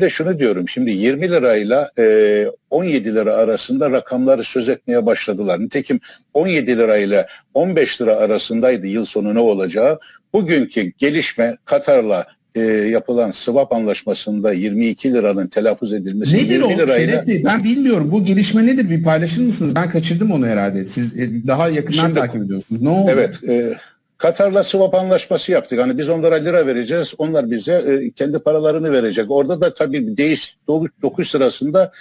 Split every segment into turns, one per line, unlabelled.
de şunu diyorum şimdi 20 lirayla e, 17 lira arasında rakamları söz etmeye başladılar. Nitekim 17 lirayla 15 lira arasındaydı yıl sonu ne olacağı. Bugünkü gelişme Katar'la e, yapılan swap anlaşmasında 22 liranın telaffuz edilmesi
Nedir
20
o
lirayla
Şeref Bey? Ben bilmiyorum. Bu gelişme nedir? Bir paylaşır mısınız? Ben kaçırdım onu herhalde. Siz e, daha yakından
Şimdi-
takip ediyorsunuz. Ne oldu?
Evet. E, Katar'la swap anlaşması yaptık. Hani biz onlara lira vereceğiz. Onlar bize e, kendi paralarını verecek. Orada da tabii değiş dokuş, dokuş sırasında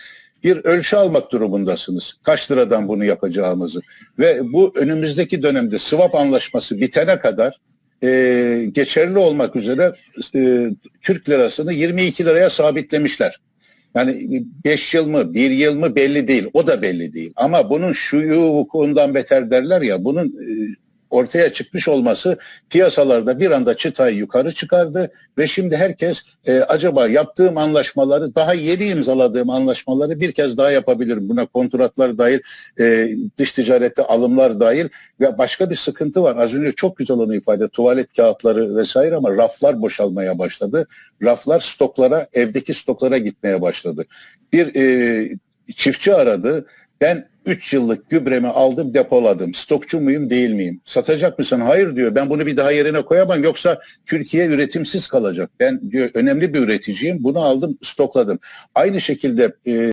bir ölçü almak durumundasınız. Kaç liradan bunu yapacağımızı. Ve bu önümüzdeki dönemde swap anlaşması bitene kadar e, geçerli olmak üzere e, Türk lirasını 22 liraya sabitlemişler. Yani 5 yıl mı, 1 yıl mı belli değil. O da belli değil. Ama bunun şuyu vukuundan beter derler ya. Bunun e, ortaya çıkmış olması piyasalarda bir anda çıtayı yukarı çıkardı ve şimdi herkes e, acaba yaptığım anlaşmaları daha yeni imzaladığım anlaşmaları bir kez daha yapabilirim. Buna kontratlar dahil, e, dış ticarette alımlar dahil ve başka bir sıkıntı var. Az önce çok güzel onu ifade tuvalet kağıtları vesaire ama raflar boşalmaya başladı. Raflar stoklara, evdeki stoklara gitmeye başladı. Bir e, çiftçi aradı. Ben 3 yıllık gübremi aldım depoladım. Stokçu muyum değil miyim? Satacak mısın? Hayır diyor. Ben bunu bir daha yerine koyamam. Yoksa Türkiye üretimsiz kalacak. Ben diyor önemli bir üreticiyim. Bunu aldım stokladım. Aynı şekilde e,